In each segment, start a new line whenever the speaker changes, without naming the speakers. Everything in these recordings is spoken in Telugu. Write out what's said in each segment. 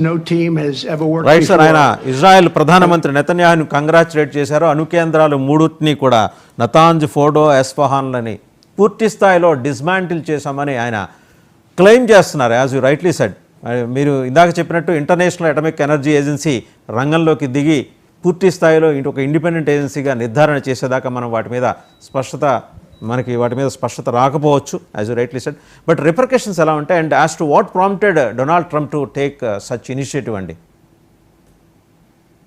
No team has ever worked
right sir ఆయన. ఇజ్రాయెల్ ప్రధానమంత్రి నెతన్యాహును కంగ్రాచులేట్ చేశారు అణు కేంద్రాలు మూడుని కూడా నతాంజ్ ఫోడో ఎస్ఫహాన్లని పూర్తి స్థాయిలో డిస్మాంటిల్ చేశామని ఆయన క్లెయిమ్ చేస్తున్నారు యాజ్ యూ రైట్లీ సెడ్ మీరు ఇందాక చెప్పినట్టు ఇంటర్నేషనల్ అటమిక్ ఎనర్జీ ఏజెన్సీ రంగంలోకి దిగి పూర్తి స్థాయిలో ఇంటి- ఒక ఇండిపెండెంట్ ఏజెన్సీగా నిర్ధారణ చేసేదాకా మనం వాటి మీద స్పష్టత మనకి వాటి మీద స్పష్టత రాకపోవచ్చు as you rightly said but repercussions ఎలా ఉంటాయి? And as to what prompted Donald Trump to take such initiative అండి?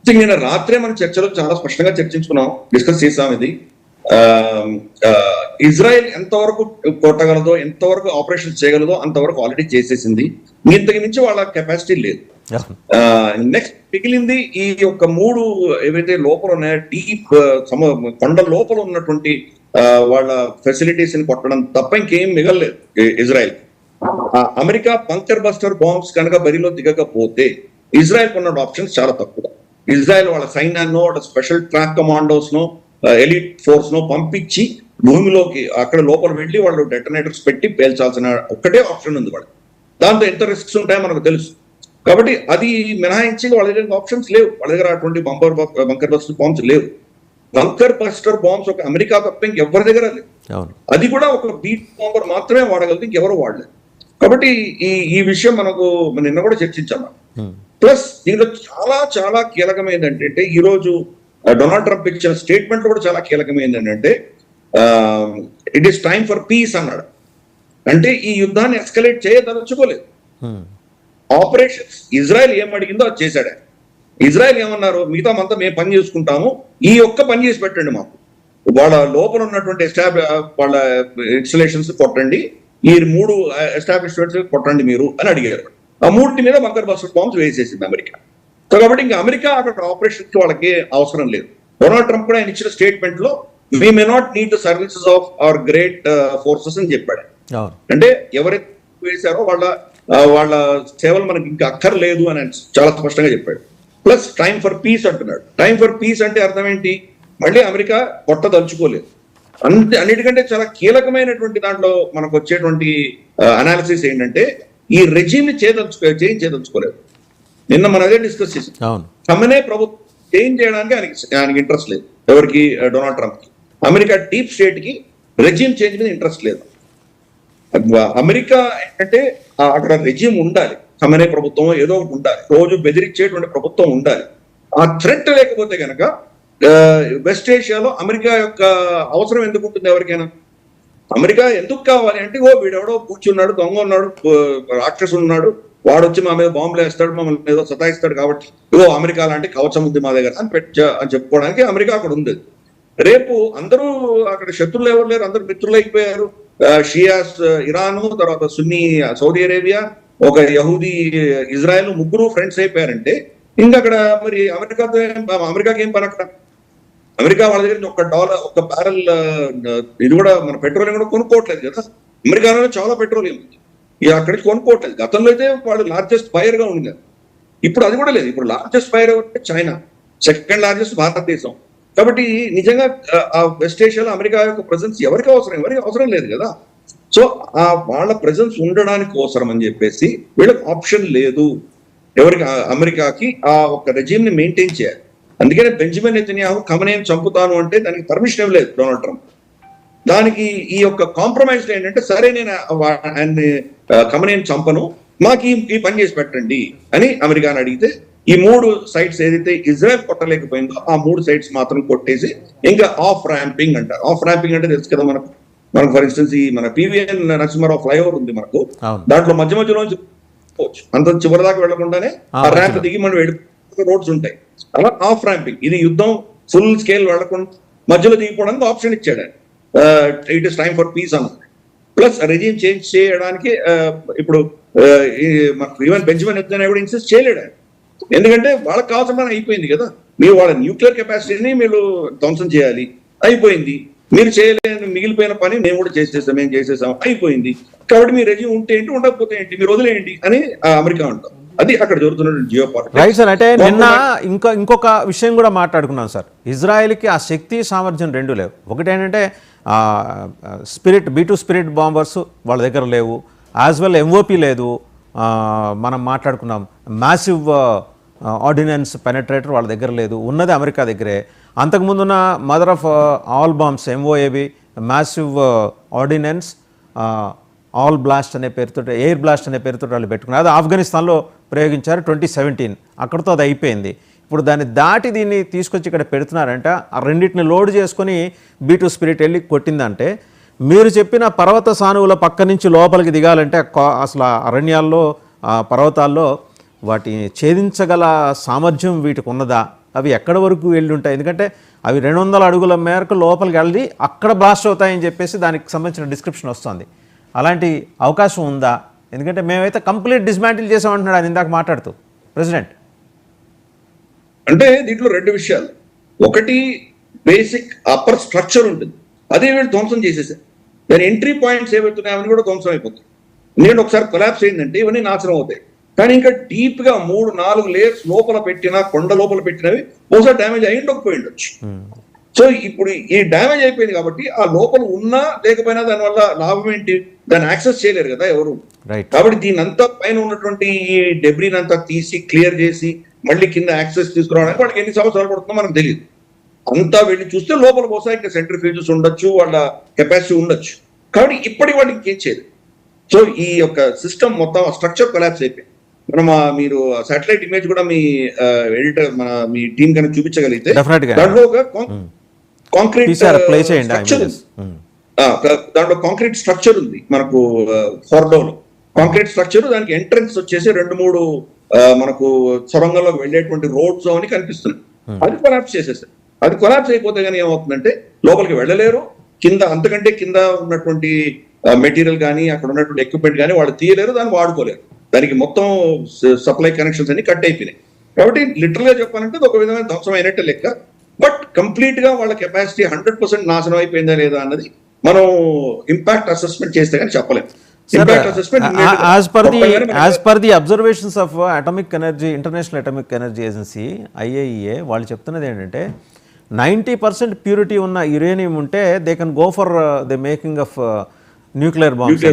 నిన్న రాత్రే మన చర్చలో చాలా స్పష్టంగా చర్చించుకున్నాం డిస్కస్ చేసాం ఇది. ఆ, ఆ, ఇజ్రాయెల్ ఎంతవరకు కొట్టగలదో ఎంతవరకు ఆపరేషన్ చేయగలదో అంతవరకు ఆల్రెడీ చేసేసింది. ఇంతకు మించి వాళ్ళ కెపాసిటీ లేదు. నెక్స్ట్ మిగిలింది ఈ యొక్క మూడు ఏవైతే లోపల ఉన్నాయో డీప్ సమ కొండ లోపల ఉన్నటువంటి వాళ్ళ ఫెసిలిటీస్ని కొట్టడం తప్ప ఇంకేం మిగలలేదు Israel America bunker buster bombs కనుక బరిలో దిగకపోతే ఇజ్రాయెల్ ఉన్న ఆప్షన్స్ చాలా తక్కువ. ఇజ్రాయెల్ వాళ్ళ సైన్యాన్నో వాళ్ళ స్పెషల్ ట్రాక్ కమాండోస్ నో ఎలిట్ ఫోర్స్ నో పంపించి భూమిలోకి అక్కడ లోపల వెళ్ళి వాళ్ళు డెటనేటర్స్ పెట్టి పేల్చాల్సిన ఒక్కటే ఆప్షన్ ఉంది వాళ్ళు దాంతో ఎంత రిస్క్స్ ఉంటాయో మనకు తెలుసు. కాబట్టి అది మినహాయించి వాళ్ళ దగ్గర ఆప్షన్స్ లేవు. వాళ్ళ దగ్గర అటువంటి బంపర్ బంకర్ బస్టర్ బాంబ్స్ లేవు. బంకర్ బస్టర్ బాంబ్స్ ఒక అమెరికా తప్ప ఇంకెవరి దగ్గర
అవును
అది కూడా ఒక బీట్ బాంబర్ మాత్రమే వాడగలదు ఇంకెవరు వాడలేదు కాబట్టి ఈ ఈ విషయం మనకు నిన్న కూడా చర్చించాం
Hmm.
ప్లస్ దీనిలో చాలా చాలా కీలకమైనది ఏంటంటే ఈ రోజు ఆ, డొనాల్డ్ ట్రంప్ ఇచ్చిన స్టేట్మెంట్ కూడా చాలా కీలకమైనది ఏంటంటే it is time for peace అన్నాడు అంటే ఈ యుద్ధాన్ని ఎస్కలేట్ చేయదలుచుకోలేదు. ఆపరేషన్స్ ఇజ్రాయెల్ ఏం అడిగిందో అది చేశాడు. ఇజ్రాయెల్ ఏమన్నారు? మిగతా అంతా మేము పని చేసుకుంటాము. ఈ ఒక్క పని చేసి పెట్టండి మాకు. వాళ్ళ లోపల ఉన్నటువంటి ఎస్టాబ్ వాళ్ళ ఇన్స్టలేషన్స్ కొట్టండి. ఈ మూడు ఎస్టాబ్లిష్మెంట్స్ కొట్టండి మీరు అని అడిగారు. ఆ మూడింటి మీద బంకర్ బస్టర్ బాంబ్స్ వేసేసింది అమెరికా. సో కాబట్టి ఇంకా అమెరికా అక్కడ ఆపరేషన్కి వాళ్ళకి అవసరం లేదు. డొనాల్డ్ ట్రంప్ కూడా ఆయన ఇచ్చిన స్టేట్మెంట్లో we may not need the services of our great forces అని చెప్పాడు. అంటే ఎవరైతే వేశారో వాళ్ళ వాళ్ళ సేవలు మనకి ఇంకా అక్కర్లేదు అని చాలా స్పష్టంగా చెప్పాడు. ప్లస్ టైం ఫర్ పీస్ అంటున్నాడు. టైం ఫర్ పీస్ అంటే అర్థం ఏంటి? మళ్ళీ అమెరికా కొట్టదలుచుకోలేదు అంతే అన్నిటికంటే చాలా కీలకమైనటువంటి దాంట్లో మనకు వచ్చేటువంటి అనాలిసిస్ ఏంటంటే ఈ రెజీమ్ని చేయదలుచుకో చేంజ్ చేయదలుచుకోలేదు నిన్న మనం అదే డిస్కస్ చేసాం కమనే ప్రభుత్వం చేంజ్ చేయడానికి ఆయనకి ఆయనకి ఇంట్రెస్ట్ లేదు. ఎవరికి? డొనాల్డ్ ట్రంప్కి అమెరికా డీప్ స్టేట్కి రెజ్యూమ్ చేంజ్ మీద ఇంట్రెస్ట్ లేదు. అమెరికా ఏంటంటే అక్కడ రెజ్యూమ్ ఉండాలి. కమనే ప్రభుత్వం ఏదో ఒకటి ఉండాలి. రోజు బెదిరించేటువంటి ప్రభుత్వం ఉండాలి. ఆ థ్రెట్ లేకపోతే కనుక వెస్ట్ ఏషియాలో అమెరికా యొక్క అవసరం ఎందుకు ఉంటుంది ఎవరికైనా? అమెరికా ఎందుకు కావాలి అంటే ఓ వీడెవడో కూర్చున్నాడు దొంగ ఉన్నాడు రాక్షసుడు ఉన్నాడు వాడు వచ్చి మా మీద బాంబులు వేస్తాడు మమ్మల్ని ఏదో సతాయిస్తాడు కాబట్టి ఓ అమెరికా లాంటి కవచం ఉంది మా దగ్గర అని పెట్ట అని చెప్పుకోవడానికి అమెరికా అక్కడ ఉంది. రేపు అందరూ అక్కడ శత్రులు ఎవరు లేరు అందరూ మిత్రులు అయిపోయారు షియాస్ ఇరాను తర్వాత సున్నీ సౌదీ అరేబియా ఒక యహూదీ ఇజ్రాయెల్ ముగ్గురు ఫ్రెండ్స్ అయిపోయారంటే ఇంకా అక్కడ మరి అమెరికాతో అమెరికాకి ఏం పని అక్కడ? అమెరికా వాళ్ళ దగ్గర ఒక డాలర్ ఒక బ్యారల్ ఇది కూడా మన పెట్రోలియం కూడా కొనుక్కోవట్లేదు కదా. అమెరికాలో చాలా పెట్రోలియం ఉంది. ఇక అక్కడి నుంచి కొనుక్కోవట్లేదు. గతంలో అయితే వాళ్ళు లార్జెస్ట్ బయర్గా ఉంది ఇప్పుడు అది కూడా లేదు. ఇప్పుడు లార్జెస్ట్ బయర్ అంటే చైనా సెకండ్ లార్జెస్ట్ భారతదేశం. కాబట్టి నిజంగా ఆ, ఆ వెస్ట్ ఏషియాలో అమెరికా యొక్క ప్రజెన్స్ ఎవరికి అవసరం? ఎవరికి అవసరం లేదు కదా. సో ఆ వాళ్ళ ప్రజెన్స్ ఉండడానికి అవసరం అని చెప్పేసి వీళ్ళకి ఆప్షన్ లేదు. ఎవరికి అమెరికాకి ఆ ఒక రెజీమ్ని మెయింటైన్ చేయాలి. అందుకనే బెంజమిన్ నెతన్యాహు కమనేం చంపుతాను అంటే దానికి పర్మిషన్ ఇవ్వలేదు డొనాల్డ్ ట్రంప్ దానికి ఈ యొక్క కాంప్రమైజ్ ఏంటంటే సరే నేను ఆ- వా- ఆయన్ని చంపను మాకు ఈ ఈ పని చేసి పెట్టండి అని అమెరికాని అడిగితే ఈ మూడు సైట్స్ ఏదైతే ఇజ్రాయెల్ కొట్టలేకపోయిందో ఆ మూడు సైట్స్ మాత్రం కొట్టేసి ఇంకా ఆఫ్ ర్యాంపింగ్ అంటారు ఆఫ్ ర్యాంపింగ్ అంటే తెలుసు కదా మనకు. మనకు ఫర్ ఇన్స్టెన్స్ ఈ మన పివిఎన్ నరసింహారావు ఫ్లైఓవర్ ఉంది మనకు. దాంట్లో మధ్య మధ్యలో పోవచ్చు. అంత చివరి దాకా వెళ్ళకుండానే
ఆ,
ర్యాంప్. దిగి మనం వెళ్ళి రోడ్స్ ఉంటాయి. అలా ఆఫ్ ర్యాంపింగ్ ఇది యుద్ధం ఫుల్ స్కేల్ వెళ్ళకుండా మధ్యలో దిగిపోవడానికి ఆప్షన్ ఇచ్చాడు. It is time for peace అన్నది ప్లస్ రెజీమ్ చేంజ్ చేయడానికి ఇప్పుడు ఈవెన్ బెంజమిన్ ఎత్తున కూడా ఇన్సిస్ట్ చేయలేడు. ఎందుకంటే వాళ్ళకి కావాల్సిన అయిపోయింది కదా. మీరు వాళ్ళ న్యూక్లియర్ కెపాసిటీని మీరు ధ్వంసం చేయాలి. అయిపోయింది. మీరు చేయలేని మిగిలిపోయిన పని మేము కూడా చేసేసాం మేము చేసేసాం. అయిపోయింది. కాబట్టి మీ రెజ్యూమ్ ఉంటే ఏంటి ఉండకపోతే ఏంటి మీరు వదిలేయండి అని ఆ, అమెరికా అంటాం. అది అక్కడ జరుగుతున్న జియో
రైట్ సార్ అంటే నిన్న ఇంకో ఇంకొక విషయం కూడా మాట్లాడుకున్నాం సార్ ఇజ్రాయెల్కి ఆ శక్తి సామర్థ్యం రెండు లేవు. ఒకటి ఏంటంటే spirit B two spirit bombers వాళ్ళ దగ్గర లేవు. యాజ్ వెల్ ఎంఓపి లేదు. మనం మాట్లాడుకున్నాం మ్యాసివ్ ఆర్డినెన్స్ పెనట్రేటర్ వాళ్ళ దగ్గర లేదు. ఉన్నది అమెరికా దగ్గరే. అంతకుముందున్న mother of all bombs MOAB massive ordnance all blast అనే పేరుతో ఎయిర్ బ్లాస్ట్ అనే పేరుతో వాళ్ళు పెట్టుకున్నారు. అది ఆఫ్ఘనిస్తాన్లో ప్రయోగించారు ట్వంటీ సెవెంటీన్. అక్కడితో అది అయిపోయింది. ఇప్పుడు దాన్ని దాటి దీన్ని తీసుకొచ్చి ఇక్కడ పెడుతున్నారంట ఆ రెండింటిని లోడ్ చేసుకొని బీటు స్పిరిట్ వెళ్ళి కొట్టిందంటే మీరు చెప్పిన పర్వత సానువుల పక్క నుంచి లోపలికి దిగాలంటే కా- అసలు అరణ్యాల్లో పర్వతాల్లో వాటిని ఛేదించగల సామర్థ్యం వీటికి ఉన్నదా? అవి ఎక్కడి వరకు వెళ్ళి ఉంటాయి ఎందుకంటే అవి రెండు వందల అడుగుల మేరకు లోపలికి వెళ్ళి అక్కడ బ్లాస్ట్ అవుతాయని చెప్పేసి దానికి సంబంధించిన డిస్క్రిప్షన్ వస్తుంది. అలాంటి అవకాశం ఉందా? ఎందుకంటే మేమైతే కంప్లీట్ డిస్మాంటిల్ చేసామంటున్నాడు ఆయన ఇందాక మాట్లాడుతూ. ప్రెసిడెంట్
అంటే దీంట్లో రెండు విషయాలు. ఒకటి బేసిక్ అప్పర్ స్ట్రక్చర్ ఉంటుంది. అదే వీళ్ళు ధ్వంసం చేసేసారు. దాని ఎంట్రీ పాయింట్స్ ఏవైతున్నాయని అవన్నీ కూడా ధ్వంసం అయిపోతుంది నేను ఒకసారి కొలాబ్స్ అయిందంటే ఇవన్నీ నాశనం అవుతాయి. కానీ ఇంకా డీప్గా మూడు నాలుగు లేయర్స్ లోపల పెట్టిన కొండ లోపల పెట్టినవి బహుశా డ్యామేజ్ అయి ఉండకపోయి ఉండొచ్చు. సో ఇప్పుడు ఈ డ్యామేజ్ అయిపోయింది కాబట్టి ఆ లోపల ఉన్నా లేకపోయినా దానివల్ల లాభం ఏంటి? దాన్ని యాక్సెస్ చేయలేరు కదా ఎవరు. కాబట్టి దీని అంతా పైన ఉన్నటువంటి ఈ డెబ్రీని అంతా తీసి క్లియర్ చేసి మళ్ళీ కింద యాక్సెస్ తీసుకురావడానికి వాళ్ళకి ఎన్ని సంవత్సరాలు పడుతుందో మనకు తెలియదు అంతా వెళ్ళి చూస్తే లోపల బహుశా ఇంకా సెంటర్ ఫ్యూజెస్ ఉండొచ్చు వాళ్ళ కెపాసిటీ ఉండొచ్చు. కాబట్టి ఇప్పటి వాటికి ఇంకేం చేయదు సో ఈ యొక్క సిస్టమ్ మొత్తం స్ట్రక్చర్ కొలాప్స్ అయిపోయింది. మనం మీరు సాటిలైట్ ఇమేజ్ కూడా మీ ఎడిటర్ మన మీ టీం కనుక చూపించగలిగితే. దాంట్లో ఒక కాంక్రీట్
ప్లే చేయండి ఆ
స్ట్రక్చర్ దాంట్లో కాంక్రీట్ స్ట్రక్చర్ ఉంది మనకు ఫోర్డోలో కాంక్రీట్ స్ట్రక్చర్ దానికి ఎంట్రన్స్ వచ్చేసి రెండు మూడు మనకు సొరంగంలోకి వెళ్ళేటువంటి రోడ్స్ అని కనిపిస్తుంది అది కొలాప్స్ చేసేసారు అది కొలాప్స్ అయిపోతే కానీ ఏమవుతుందంటే లోపలికి వెళ్ళలేరు. కింద అంతకంటే కింద ఉన్నటువంటి మెటీరియల్ కానీ అక్కడ ఉన్నటువంటి ఎక్విప్మెంట్ కానీ వాళ్ళు తీయలేరు దాన్ని వాడుకోలేరు. దానికి మొత్తం సప్లై కనెక్షన్స్ అన్ని కట్ అయిపోయినాయి. కాబట్టి లిటరల్గా చెప్పాలంటే ఒక విధమైన ధ్వంసం అయినట్టే లెక్క. బట్ కంప్లీట్గా వాళ్ళ కెపాసిటీ హండ్రెడ్ పర్సెంట్ నాశనం అయిపోయిందా లేదా అన్నది మనం ఇంపాక్ట్ అసెస్మెంట్ చేస్తే కానీ చెప్పలేం. Impact assessment
as per the as per the observations of atomic energy international atomic energy agency IAEA వాళ్ళు చెప్తున్నది ఏంటంటే నైంటీ పర్సెంట్ ప్యూరిటీ ఉన్న యురేనియం ఉంటే they can go for the making of nuclear bombs.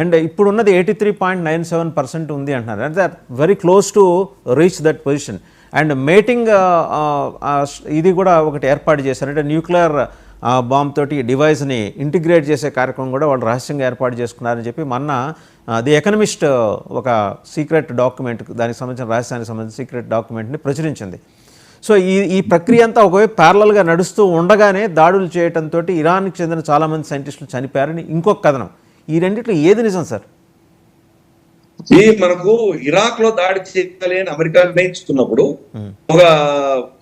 And ఇప్పుడు ఉన్నది eighty three point nine seven percent ఉంది అంటున్నారు. అంటే very close to reach that position and mating ఇది కూడా ఒకటి ఏర్పాటు చేశారు. అంటే న్యూక్లియర్ బాంబ్ తోటి ఈ డివైస్ని ఇంటిగ్రేట్ చేసే కార్యక్రమం కూడా వాళ్ళు రహస్యంగా ఏర్పాటు చేసుకున్నారని చెప్పి మొన్న ది ఎకనమిస్ట్ ఒక సీక్రెట్ డాక్యుమెంట్ దానికి సంబంధించిన రహస్యానికి సంబంధించిన సీక్రెట్ డాక్యుమెంట్ని ప్రచురించింది. సో ఈ ఈ ప్రక్రియ అంతా ఒకవైపు ప్యారలల్గా నడుస్తూ ఉండగానే దాడులు చేయడంతో ఇరాన్కి చెందిన చాలామంది సైంటిస్టులు చనిపోయారని ఇంకొక కథనం. ఈ రెండిట్లో ఏది నిజం సార్?
ఈ మనకు ఇరాక్లో దాడి చేయాలి అని అమెరికా నిర్ణయించుకున్నప్పుడు ఒక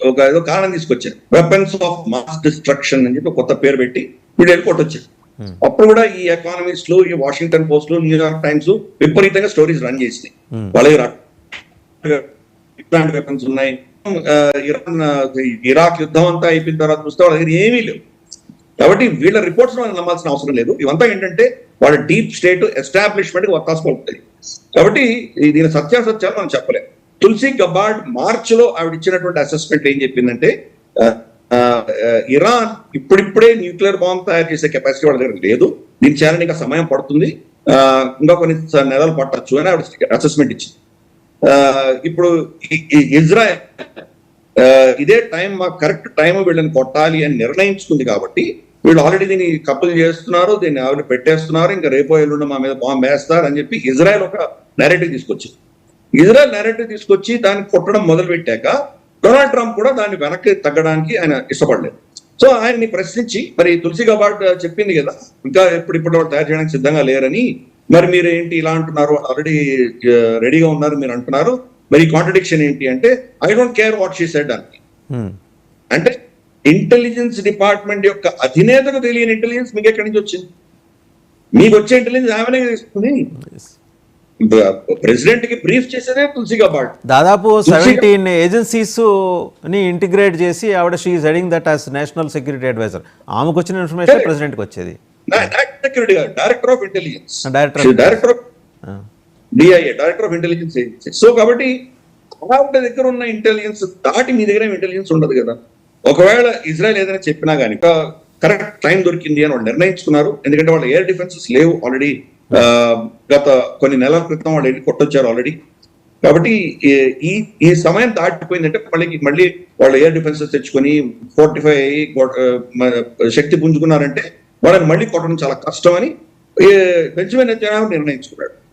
ఒక ఏదో కారణం తీసుకొచ్చారు. వెపన్స్ ఆఫ్ మాస్ డిస్ట్రక్షన్ అని చెప్పి కొత్త పేరు పెట్టి వీళ్ళు వెళ్ళి వచ్చారు. అప్పుడు కూడా ఈ ఎకానమిస్టులు ఈ వాషింగ్టన్ పోస్టులు న్యూయార్క్ టైమ్స్ విపరీతంగా స్టోరీస్ రన్ చేసినాయి. వాళ్ళ ఇట్లాంటి వెపన్స్ ఉన్నాయి. ఇరాన్ ఇరాక్ యుద్ధం అంతా అయిపోయిన తర్వాత చూస్తే వాళ్ళ దగ్గర ఏమీ లేవు. కాబట్టి వీళ్ళ రిపోర్ట్స్ మనం నమ్మాల్సిన అవసరం లేదు. ఇవంతా ఏంటంటే వాళ్ళ డీప్ స్టేట్ ఎస్టాబ్లిష్మెంట్ వత్తాసు పలుకుతాయి కాబట్టి దీని సత్యాసత్యాలు మనం చెప్పలేం. తులసి గబార్డ్ మార్చ్లో ఆవిడ ఇచ్చినటువంటి అసెస్మెంట్ ఏం చెప్పిందంటే ఇరాన్ ఇప్పుడిప్పుడే న్యూక్లియర్ బాంబ్ తయారు చేసే కెపాసిటీ వాళ్ళ దగ్గర లేదు. దీని చేయాలని ఇంకా సమయం పడుతుంది. ఇంకా కొన్ని నెలలు పట్టచ్చు అని ఆవిడ అసెస్మెంట్ ఇచ్చింది. ఇప్పుడు ఇజ్రాయెల్ ఇదే టైం మాకు కరెక్ట్ టైం వీళ్ళని కొట్టాలి అని నిర్ణయించుకుంది కాబట్టి వీళ్ళు ఆల్రెడీ దీన్ని కప్పులు చేస్తున్నారు దీన్ని ఆవిడ పెట్టేస్తున్నారు ఇంకా రేపో ఎల్లుండి మా మీద బాంబు వేస్తారు అని చెప్పి ఇజ్రాయెల్ ఒక నెరేటివ్ తీసుకొచ్చింది. ఇజ్రాయెల్ నెరేటివ్ తీసుకొచ్చి దాన్ని కొట్టడం మొదలు పెట్టాక డొనాల్డ్ ట్రంప్ కూడా దాన్ని వెనక్కి తగ్గడానికి ఆయన ఇష్టపడలేదు. సో ఆయన్ని ప్రశ్నించి మరి తులసి గబాడ్ చెప్పింది కదా ఇంకా ఇప్పుడు ఇప్పుడు వాళ్ళు తయారు చేయడానికి సిద్ధంగా లేరని మరి మీరు ఏంటి ఇలా అంటున్నారు? ఆల్రెడీ రెడీగా ఉన్నారు మీరు అంటున్నారు. మరి కాంట్రడిక్షన్ ఏంటి అంటే I don't care what she said అని.
Hmm.
అంటే ఇంటెలిజెన్స్ డిపార్ట్మెంట్ యొక్క అధినేతకు తెలియని ఇంటెలిజెన్స్ మీకు ఎక్కడి నుంచి వచ్చింది? మీకు వచ్చే ఇంటెలిజెన్స్ ఆమెనే ఇస్తుంది ప్రెసిడెంట్కి బ్రీఫ్ చేసేదే తులసి గబార్డ్
దాదాపు సెవెంటీన్ ఏజెన్సీస్ని ఇంటిగ్రేట్ చేసి ఆవిడ she heading that as national security adviser ఆమెకు వచ్చిన ఇన్ఫర్మేషన్ ప్రెసిడెంట్కి వచ్చేది.
Security director of intelligence director of DIA director of intelligence agency so కాబట్టి ఆవిడ దగ్గర ఉన్న ఇంటెలిజెన్స్ దాటి మీ దగ్గర ఇంటెలిజెన్స్ ఉండదు కదా. ఒకవేళ ఇజ్రాయెల్ ఏదైనా చెప్పినా ఒక కరెక్ట్ టైం దొరికింది అని వాళ్ళు నిర్ణయించుకున్నారు. ఎందుకంటే వాళ్ళ ఎయిర్ డిఫెన్సెస్ లేవు ఆల్రెడీ గత కొన్ని నెలల క్రితం వాళ్ళు వెళ్ళి కొట్టొచ్చారు ఆల్రెడీ కాబట్టి ఈ- ఈ సమయం దాటిపోయిందంటే మళ్ళీ మళ్ళీ వాళ్ళు ఎయిర్ డిఫెన్సెస్ తెచ్చుకొని ఫోర్టిఫై అయ్యి శక్తి పుంజుకున్నారంటే వాళ్ళని మళ్ళీ కొట్టడం చాలా కష్టం అని బెంచమిన్ నిర్ణయించుకున్నాడు.